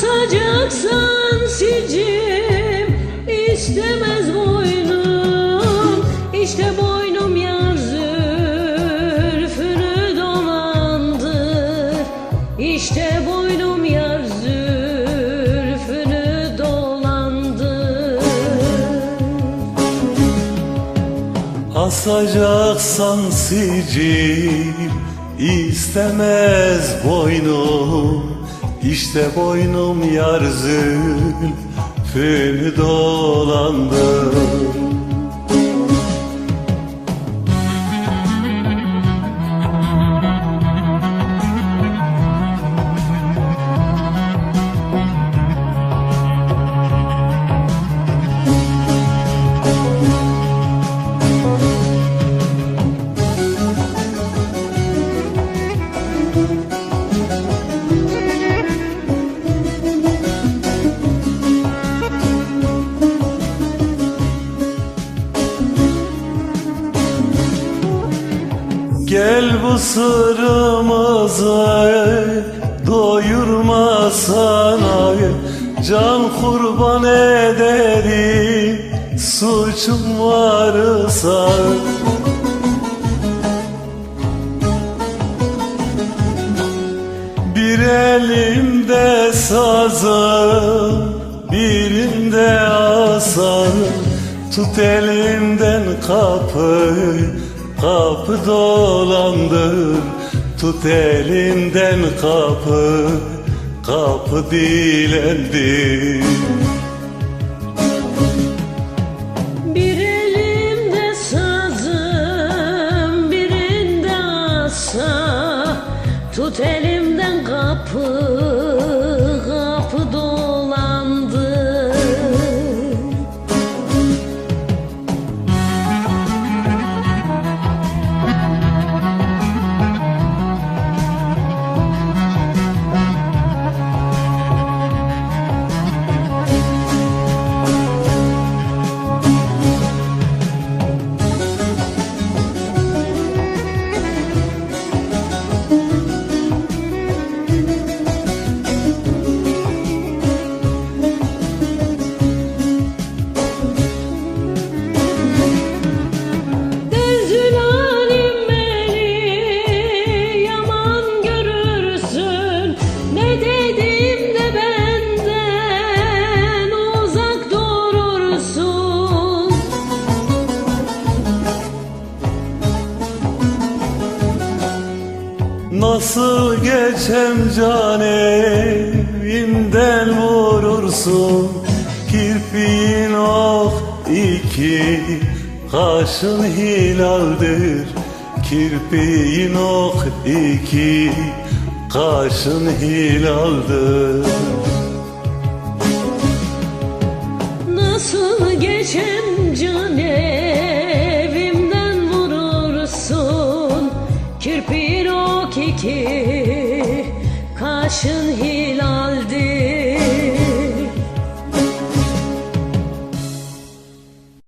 Asacaksan sicim istemez boynum. İşte boynum yar zülfünü dolandır İşte boynum yar zülfünü dolandır Asacaksan sicil istemez boynum İşte boynum yar zülfünü dolandı Gel bu sırrımızı doyurma sana Can kurban ederim suçum varsa Bir elimde sazım birinde asam Tut elimden kapı kapı dolandır Tut elimden kapı kapı asa Tut elimden kapı, kapı Nasıl geçem can evinden vurursun? Kirpiğin ok iki kaşın hilaldir. Kirpiğin ok iki kaşın hilaldir. Nasıl geçem can Kirpiğin ok iki Kaşın hilal